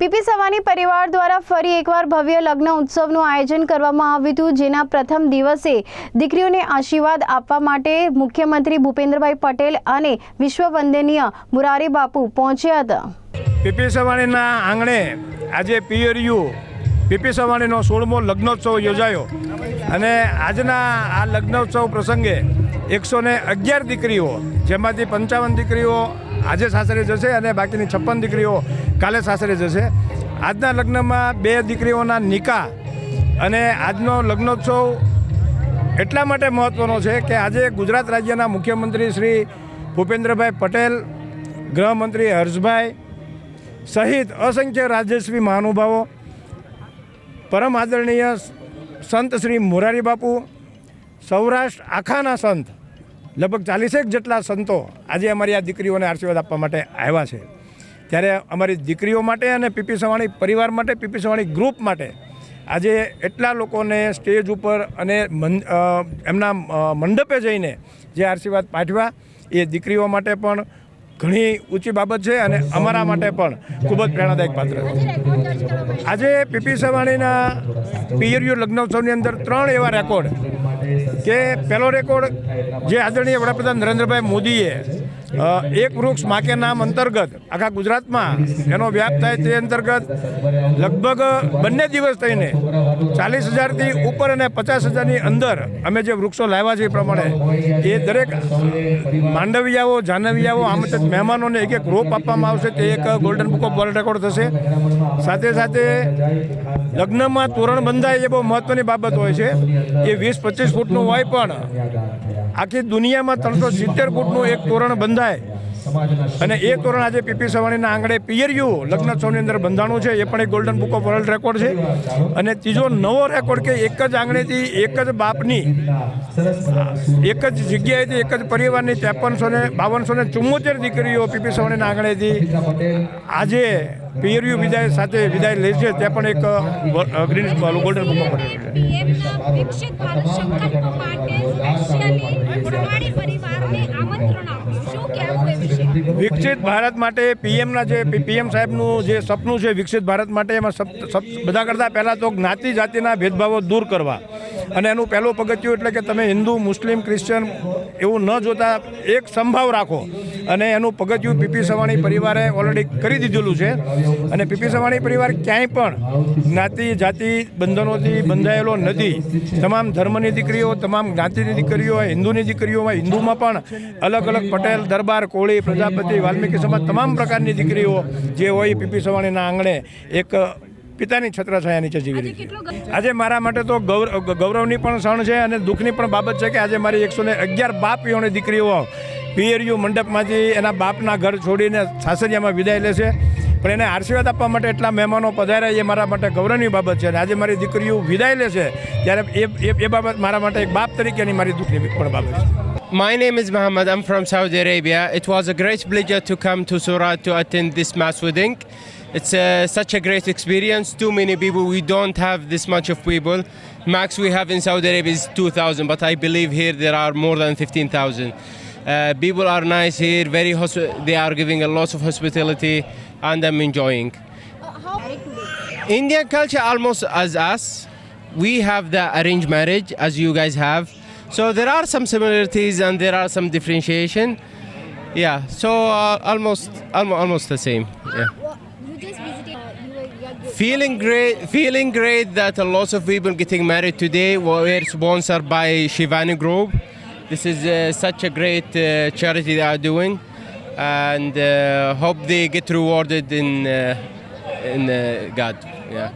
PP Sawani પરિવાર દ્વારા ફરી એકવાર ભવ્ય લગ્ન ઉત્સવનું આયોજન કરવામાં આવ્યું હતું, જેના પ્રથમ દિવસે દીકરીઓને આશીર્વાદ આપવા માટે મુખ્યમંત્રી ભૂપેન્દ્રભાઈ પટેલ અને વિશ્વવંદનીય મુરારી બાપુ પહોંચ્યા હતા. પીપી સવાણીના આંગણે આજે પિયરિયુ પીપી સવાણીનો સોળમો લગ્નોત્સવ યોજાયો અને આજના આ લગ્નોત્સવ પ્રસંગે એકસો ને અગિયાર દીકરીઓ, જેમાંથી પંચાવન દીકરીઓ આજે સાસરે જશે અને બાકીની છપ્પન દીકરીઓ કાલે સાસરે જશે. આજના લગ્નમાં બે દીકરીઓના નિકાહ અને આજનો લગ્નોત્સવ એટલા માટે મહત્ત્વનો છે કે આજે ગુજરાત રાજ્યના મુખ્યમંત્રી શ્રી ભૂપેન્દ્રભાઈ પટેલ, ગૃહમંત્રી હર્ષભાઈ સહિત અસંખ્ય રાજ્યશ્રી મહાનુભાવો, પરમ આદરણીય સંત શ્રી મોરારી બાપુ, સૌરાષ્ટ્ર આખાના સંત લગભગ ચાલીસેક જેટલા સંતો આજે અમારી આ દીકરીઓને આશીર્વાદ આપવા માટે આવ્યા છે. ત્યારે અમારી દીકરીઓ માટે અને પીપી સવાણી પરિવાર માટે, પીપી સવાણી ગ્રુપ માટે આજે એટલા લોકોને સ્ટેજ ઉપર અને મન- એમના મંડપે જઈને જે આશીર્વાદ પાઠવ્યા, એ દીકરીઓ માટે પણ ઘણી ઊંચી બાબત છે અને અમારા માટે પણ ખૂબ જ પ્રેરણાદાયક પાત્ર છે. આજે પીપી સવાણીના પિયરિયુ લગ્નોત્સવની અંદર ત્રણ એવા રેકોર્ડ કે પહેલો રેકોર્ડ જે આદરણીય વડાપ્રધાન નરેન્દ્રભાઈ મોદીએ એક વૃક્ષ માકે નામ અંતર્ગત આખા ગુજરાતમાં એનો વ્યાપ થાય તે અંતર્ગત લગભગ બંને દિવસ થઈને ચાલીસ હજારથી ઉપર અને પચાસ હજારની અંદર અમે જે વૃક્ષો લાવ્યા છે એ પ્રમાણે એ દરેક માંડવિયાઓ, જાનવિયાઓ આમંત્રિત મહેમાનોને એક એક રોપ આપવામાં આવશે તે એક golden book of world record થશે. સાથે સાથે લગ્નમાં તોરણ બંધાય એ બહુ મહત્ત્વની બાબત હોય છે. એ વીસ પચીસ ફૂટનું હોય પણ આખી દુનિયામાં ત્રણસો સિત્તેર ફૂટનું એક તોરણ બંધાય. અને એ તોરણ આજે પીપી સવાણીના આંગણે પિયરિયુ. લગ્નોત્સવની અંદર બંધાણું છે, એ પણ એક golden book of world record છે. અને ત્રીજો નવો રેકોર્ડ કે એક જ આંગણેથી એક જ બાપની, એક જ જગ્યાએથી એક જ પરિવારની ત્રેપનસો ને બાવનસો ને ચુમ્મોતેર દીકરીઓ પીપી સવાણીના આંગણેથી આજે પિયરિયુ વિદાય સાથે વિદાય લે છે. તે પણ એક green golden book of world છે. વિકસિત ભારત સંકલ્પ માટે સ્પેશિયલી પ્રવાળી પરિવારને આમંત્રણ આપું શું કહેવું એ વિકસિત ભારત માટે પીએમના જે પીએમ સાહેબનું જે સપનું છે વિકસિત ભારત માટે એમાં બધા કરતાં પહેલાં તો જ્ઞાતિ જાતિના ભેદભાવો દૂર કરવા. અને એનું પહેલું પગથિયું એટલે કે તમે હિન્દુ, મુસ્લિમ ક્રિશ્ચન એવું ન જોતા એક સંભાવ રાખો. અને એનું પગથિયું પીપી સવાણી પરિવારે ઓલરેડી કરી દીધેલું છે. અને પીપી સવાણી પરિવાર ક્યાંય પણ જ્ઞાતિ જાતિ બંધનોથી બંધાયેલો નથી. તમામ ધર્મની દીકરીઓ તમામ જ્ઞાતિની દીકરીઓ હોય હિન્દુની દીકરીઓ હોય હિન્દુમાં પણ અલગ અલગ પટેલ દરબાર કોળી પ્રજાપતિ વાલ્મીકી સમાજ તમામ પ્રકારની દીકરીઓ જે હોય પીપી સવાણીના આંગણે એક પિતાની છત્રછાયા નીચે જીવી રહી છે. આજે મારા માટે તો ગૌરવ ગૌરવની પણ ક્ષણ છે અને દુઃખની પણ બાબત છે કે આજે મારી એકસો ને અગિયાર બાપ દીકરીઓ પિયરિયુ મંડપમાંથી એના બાપના ઘર છોડીને સાસરિયામાં વિદાય લેશે પણ એને આશીર્વાદ આપવા માટે એટલા મહેમાનો પધાર્યા એ મારા માટે ગૌરવની બાબત છે અને આજે મારી દીકરીઓ વિદાય લેશે ત્યારે એ એ- એ બાબત મારા માટે એક બાપ તરીકેની મારી દુઃખની પણ બાબત છે My name is Mohammed. I'm from Saudi Arabia. It was a great pleasure to come to Surat to attend this mass wedding. It's a, such a great experience. Too many people. We don't have this much of people. Max we have in Saudi Arabia is 2,000, but I believe here there are more than 15,000. Uh, people are nice here. Very they are giving a lot of hospitality, and I'm enjoying. Indian culture almost as us. We have the arranged marriage as you guys have. So there are some similarities and there are some differentiation. Yeah, so uh, almost, almost the same. Yeah. Feeling great, feeling great that a lot of people getting married today were sponsored by Shivani Group. This is uh, such a great uh, charity they are doing, and uh, hope they get rewarded in in God.